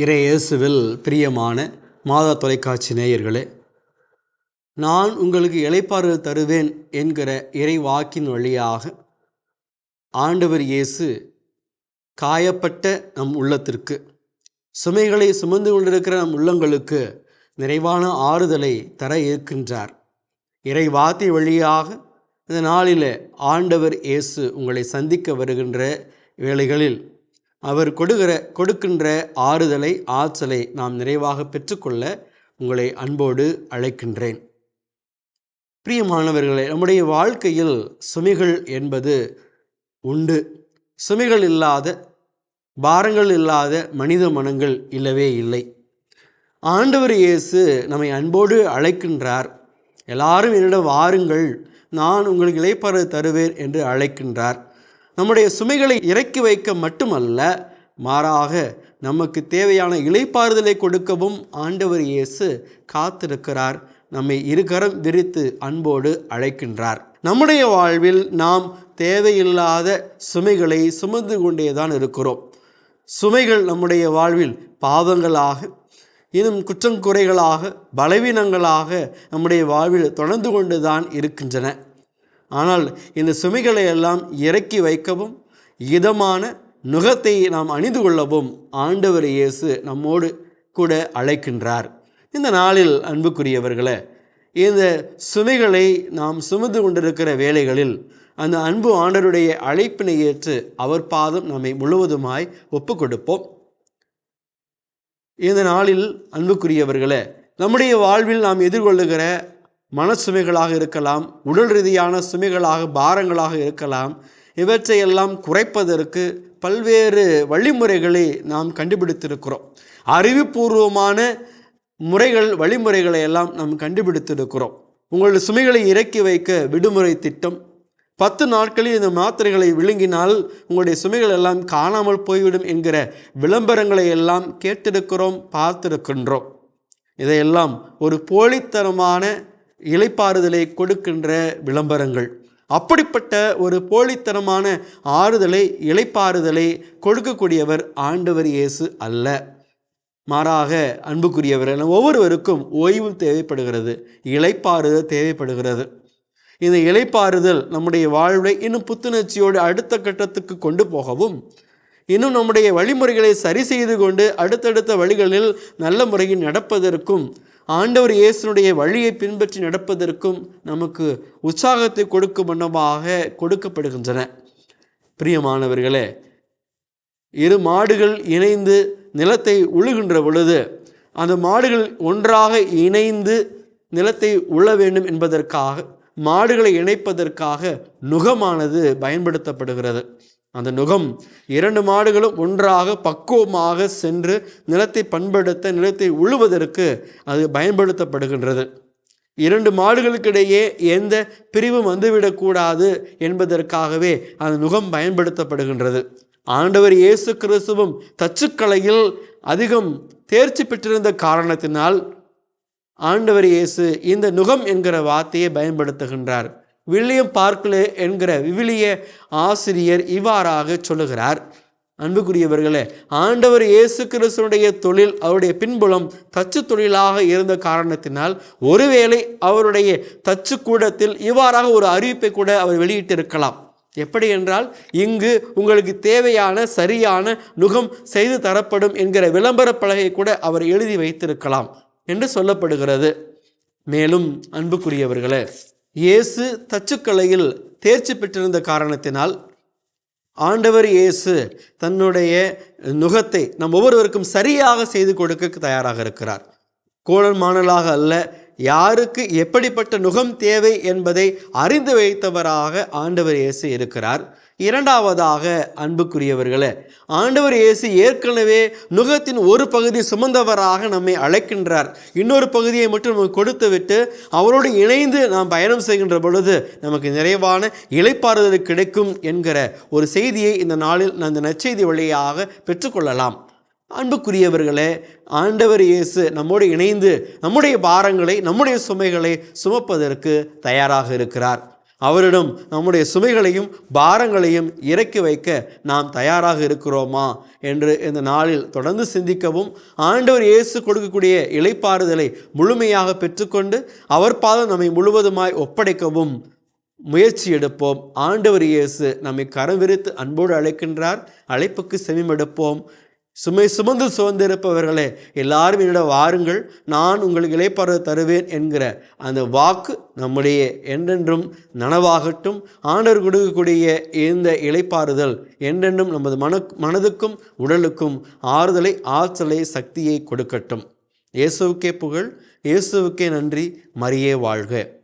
இறை இயேசுவில் பிரியமான மாதா தொலைக்காட்சி நேயர்களே நான் உங்களுக்கு இளைப்பாறு தருவேன் என்கிற இறை வாக்கின் வழியாக ஆண்டவர் இயேசு காயப்பட்ட நம் உள்ளத்திற்கு சுமைகளை சுமந்து கொண்டிருக்கிற நம் உள்ளங்களுக்கு நிறைவான ஆறுதலை தர இருக்கின்றார் இறை வழியாக இந்த நாளில் ஆண்டவர் இயேசு உங்களை சந்திக்க வருகின்ற வேளைகளில் அவர் கொடுக்கிற கொடுக்கின்ற ஆறுதலை ஆற்றலை நாம் நிறைவாக பெற்றுக்கொள்ள உங்களை அன்போடு அழைக்கின்றேன். பிரியமானவர்களே நம்முடைய வாழ்க்கையில் சுமைகள் என்பது உண்டு. சுமைகள் இல்லாத பாரங்கள் இல்லாத மனித மனங்கள் இல்லவே இல்லை. ஆண்டவர் இயேசு நம்மை அன்போடு அழைக்கின்றார். எல்லாரும் என்னிடம் வாருங்கள் நான் உங்களுக்கு இளைப்பாறு தருவேன் என்று அழைக்கின்றார். நம்முடைய சுமைகளை இறக்கி வைக்க மட்டுமல்ல மாறாக நமக்கு தேவையான இளைப்பாறுதலை கொடுக்கவும் ஆண்டவர் இயேசு காத்திருக்கிறார். நம்மை இருகரம் விரித்து அன்போடு அழைக்கின்றார். நம்முடைய வாழ்வில் நாம் தேவையில்லாத சுமைகளை சுமந்து கொண்டே தான் இருக்கிறோம். சுமைகள் நம்முடைய வாழ்வில் பாவங்களாக இன்னும் குற்றங்குறைகளாக பலவீனங்களாக நம்முடைய வாழ்வில் தொடர்ந்து கொண்டு தான் இருக்கின்றன. ஆனால் இந்த சுமைகளை எல்லாம் இறக்கி வைக்கவும் இதமான நுகத்தை நாம் அணிந்து கொள்ளவும் ஆண்டவர் இயேசு நம்மோடு கூட அழைக்கின்றார். இந்த நாளில் அன்புக்குரியவர்களே இந்த சுமைகளை நாம் சுமந்து கொண்டிருக்கிற வேலைகளில் அந்த அன்பு ஆண்டருடைய அழைப்பினை ஏற்று அவர் பாதம் நம்மை முழுவதுமாய் ஒப்பு கொடுப்போம் இந்த நாளில் அன்புக்குரியவர்களே நம்முடைய வாழ்வில் நாம் எதிர்கொள்ளுகிற மன சுமைகளாக இருக்கலாம் உடல் ரீதியான சுமைகளாக பாரங்களாக இருக்கலாம். இவற்றையெல்லாம் குறைப்பதற்கு பல்வேறு வழிமுறைகளை நாம் கண்டுபிடித்திருக்கிறோம். அறிவுபூர்வமான முறைகள் வழிமுறைகளை எல்லாம் நாம் கண்டுபிடித்திருக்கிறோம். உங்களுடைய சுமைகளை இறக்கி வைக்க விடுமுறை திட்டம். பத்து நாட்களில் இந்த மாத்திரைகளை விழுங்கினால் உங்களுடைய சுமைகள் எல்லாம் காணாமல் போய்விடும் என்கிற விளம்பரங்களை எல்லாம் கேட்டிருக்கிறோம் பார்த்திருக்கின்றோம். இதையெல்லாம் ஒரு போலித்தனமான இலைப்பாறுதலை கொடுக்கின்ற விளம்பரங்கள். அப்படிப்பட்ட ஒரு போலித்தனமான ஆறுதலை இலைப்பாறுதலை கொடுக்கக்கூடியவர் ஆண்டவர் இயேசு அல்ல. மாறாக அன்புக்குரியவர் என ஒவ்வொருவருக்கும் ஓய்வு தேவைப்படுகிறது இலைப்பாறுதல் தேவைப்படுகிறது. இந்த இலைப்பாறுதல் நம்முடைய வாழ்வை இன்னும் புத்துணர்ச்சியோடு அடுத்த கட்டத்துக்கு கொண்டு போகவும் இன்னும் நம்முடைய வழிமுறைகளை சரி செய்து கொண்டு அடுத்தடுத்த வழிகளில் நல்ல முறையில் நடப்பதற்கும் ஆண்டவர் இயேசுனுடைய வழியை பின்பற்றி நடப்பதற்கும் நமக்கு உற்சாகத்தை கொடுக்கும் வண்ணமாக கொடுக்கப்படுகின்றன. பிரியமானவர்களே இரு மாடுகள் இணைந்து நிலத்தை உழுகின்ற பொழுது அந்த மாடுகள் ஒன்றாக இணைந்து நிலத்தை உழ வேண்டும் என்பதற்காக மாடுகளை இணைப்பதற்காக நுகமானது பயன்படுத்தப்படுகிறது. அந்த நுகம் இரண்டு மாடுகளும் ஒன்றாக பக்குவமாக சென்று நிலத்தை பண்படுத்த நிலத்தை உழுவதற்கு அது பயன்படுத்தப்படுகின்றது. இரண்டு மாடுகளுக்கிடையே எந்த பிரிவும் வந்துவிடக்கூடாது என்பதற்காகவே அந்த நுகம் பயன்படுத்தப்படுகின்றது. ஆண்டவர் இயேசு கிறிஸ்துவும் தச்சுக்கலையில் அதிகம் தேர்ச்சி பெற்றிருந்த காரணத்தினால் ஆண்டவர் இயேசு இந்த நுகம் என்கிற வார்த்தையை பயன்படுத்துகின்றார். வில்லியம் பார்க்லே என்கிற விவிலிய ஆசிரியர் இவ்வாறாக சொல்லுகிறார். அன்புக்குரியவர்களே ஆண்டவர் இயேசு கிறிஸ்துடைய தொழில் அவருடைய பின்புலம் தச்சு தொழிலாக இருந்த காரணத்தினால் ஒருவேளை அவருடைய தச்சு கூடத்தில் இவ்வாறாக ஒரு அறிவிப்பை கூட அவர் வெளியிட்டிருக்கலாம். எப்படி என்றால் இங்கு உங்களுக்கு தேவையான சரியான நுகம் செய்து தரப்படும் என்கிற விளம்பர பலகை கூட அவர் எழுதி வைத்திருக்கலாம் என்று சொல்லப்படுகிறது. மேலும் அன்புக்குரியவர்களே இயேசு தச்சுக்கலையில் தேர்ச்சி பெற்றிருந்த காரணத்தினால் ஆண்டவர் இயேசு தன்னுடைய நுகத்தை நம் ஒவ்வொருவருக்கும் சரியாக செய்து கொடுக்க தயாராக இருக்கிறார். கோணல் மாணலாக அல்ல யாருக்கு எப்படிப்பட்ட நுகம் தேவை என்பதை அறிந்து வைத்தவராக ஆண்டவர் இயேசு இருக்கிறார். இரண்டாவதாக அன்புக்குரியவர்களே ஆண்டவர் இயேசு ஏற்கனவே நுகத்தின் ஒரு பகுதி சுமந்தவராக நம்மை அழைக்கின்றார். இன்னொரு பகுதியை மட்டும் நமக்கு கொடுத்துவிட்டு அவரோடு இணைந்து நாம் பயணம் செய்கின்ற பொழுது நமக்கு நிறைவான இலைப்பாறுதல் கிடைக்கும் என்கிற ஒரு செய்தியை இந்த நாளில் நான் இந்த நற்செய்தி வழியாக பெற்றுக்கொள்ளலாம். அன்புக்குரியவர்களே ஆண்டவர் இயேசு நம்மோடு இணைந்து நம்முடைய பாரங்களை நம்முடைய சுமைகளை சுமப்பதற்கு தயாராக இருக்கிறார். அவரிடம் நம்முடைய சுமைகளையும் பாரங்களையும் இறக்கி வைக்க நாம் தயாராக இருக்கிறோமா என்று இந்த நாளில் தொடர்ந்து சிந்திக்கவும் ஆண்டவர் இயேசு கொடுக்கக்கூடிய இளைப்பாறுதலை முழுமையாக பெற்றுக்கொண்டு அவர் பாதம் நம்மை முழுவதுமாய் ஒப்படைக்கவும் முயற்சி எடுப்போம். ஆண்டவர் இயேசு நம்மை கரம் விரித்து அன்போடு அழைக்கின்றார். அழைப்புக்கு செவிமடுப்போம். சுமை சுமந்து சுமந்திருப்பவர்களே எல்லாரும் என்னிடம் வாருங்கள். நான் உங்களுக்கு இளைப்பாறுதல் தருவேன் என்கிற அந்த வாக்கு நம்முடைய என்றென்றும் நனவாகட்டும். ஆண்டவர் கொடுக்கக்கூடிய இந்த இளைப்பாறுதல் என்றென்றும் நமது மன மனதுக்கும் உடலுக்கும் ஆறுதலை ஆற்றலை சக்தியை கொடுக்கட்டும். இயேசுவுக்கே புகழ் இயேசுவுக்கே நன்றி. மரியே வாழ்க.